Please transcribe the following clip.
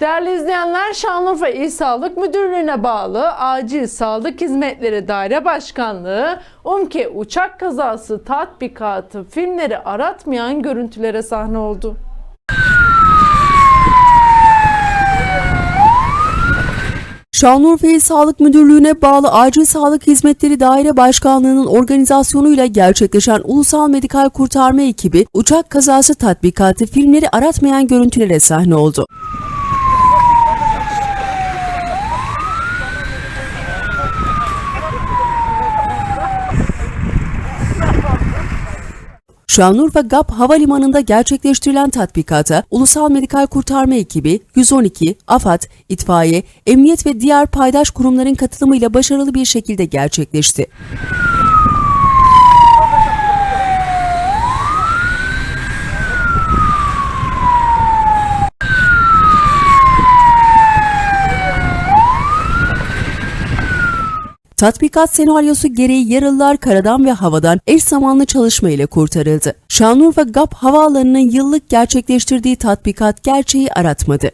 Değerli izleyenler Şanlıurfa İl Sağlık Müdürlüğü'ne bağlı Acil Sağlık Hizmetleri Daire Başkanlığı UMKE uçak kazası tatbikatı filmleri aratmayan görüntülere sahne oldu. Şanlıurfa İl Sağlık Müdürlüğü'ne bağlı Acil Sağlık Hizmetleri Daire Başkanlığı'nın organizasyonuyla gerçekleşen Ulusal Medikal Kurtarma Ekibi uçak kazası tatbikatı filmleri aratmayan görüntülere sahne oldu. Şanlıurfa GAP Havalimanı'nda gerçekleştirilen tatbikata Ulusal Medikal Kurtarma Ekibi, 112, AFAD, İtfaiye, Emniyet ve diğer paydaş kurumların katılımıyla başarılı bir şekilde gerçekleşti. Tatbikat senaryosu gereği yaralılar karadan ve havadan eş zamanlı çalışma ile kurtarıldı. Şanlıurfa GAP Havaalanı'nın yıllık gerçekleştirdiği tatbikat gerçeği aratmadı.